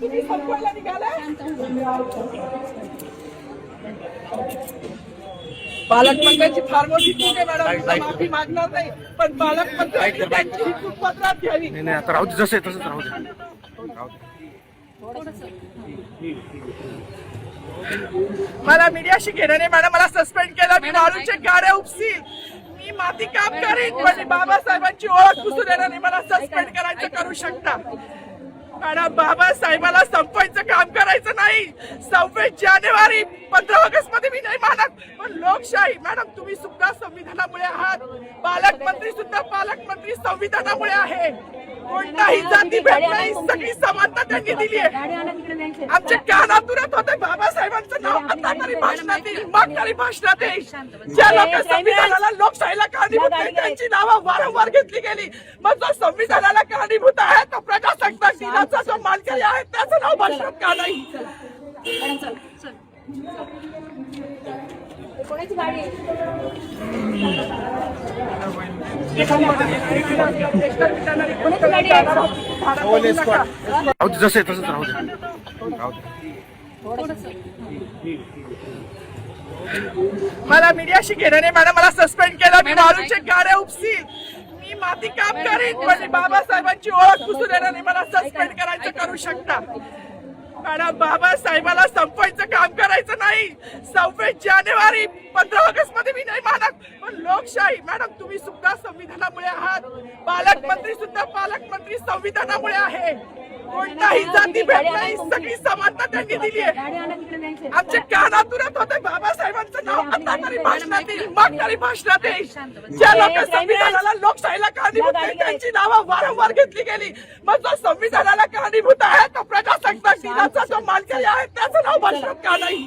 तुम्ही संपवायला निघालाय पालकमंत्र्यांची फार मोठी चूक आहे मॅडम. माफी मागणार नाही. पण पालकमंत्र्यांनी त्यांची ही चूक पत्रात घ्यावी. नाही नाही आता राहू दे जसं तसंच राहू दे. राहू दे. मला मीडियाशी घेणं नाही मॅडम. मला सस्पेंड केलं. मी मारूचे गाड्या उपसील. मी माती काम करीन पण बाबासाहेबांची ओळख पुसून येणार नाही. मला सस्पेंड करायचं करू शकता. मॅडम बाबासाहेबाला संपवायचं काम करायचं नाही. सव्वीस जानेवारी पंधरा ऑगस्टमध्ये मी नाही मानत. पण लोकशाही मॅडम तुम्ही सुद्धा संविधानामुळे आहात. पालकमंत्री सुद्धा पालकमंत्री संविधानामुळे आहे. कोणताही जाती भेट नाही. सगळी समानता त्यांनी दिली आहे. आमच्या कानातुरात होते बाबा ज्या लोक संविधानाला लोकशाहीला कारणीभूत त्यांची नावं वारंवार घेतली गेली. मग जो संविधानाला कारणीभूत आहे तो प्रजासत्ताक दिनाचा जो मानकरी आहे त्याचं नाव भाषणात का नाही? जसं तसंच राहू दे. राहू दे. मला मीडियाशी घेणं नाही मॅडम मला सस्पेंड केलं. मी मारूचे गाड्या उपसील मी माती काम करीन पण बाबासाहेबांची ओळख पुसून नाही. मला सस्पेंड करायचं करू शकता. मॅडम बाबासाहेबाला संपवायचं काम करायचं नाही. सव्वीस जानेवारी पंधरा ऑगस्टमध्ये मी नाही मानत. पण लोकशाही मॅडम तुम्ही सुद्धा संविधानामुळे आहात. पालकमंत्री सुद्धा पालकमंत्री संविधानामुळे आहे. कोणताही जाती भेद नाही. सगळी समानता त्यांनी दिली आहे. आमच्या कानातुरात होते. बाबासाहेबांचं नाव आता तरी भाषणात येईल मग तरी भाषणात येईल ज्या लोक संविधानाला लोकशाहीला कारणीभूत आहेत, त्यांची नावं वारंवार घेतली गेली. मग जो संविधानाला कारणीभूत आहे तो प्रजासत्ताक दिनाचा जो मानकरी आहे त्याचं नाव भाषणात का नाही?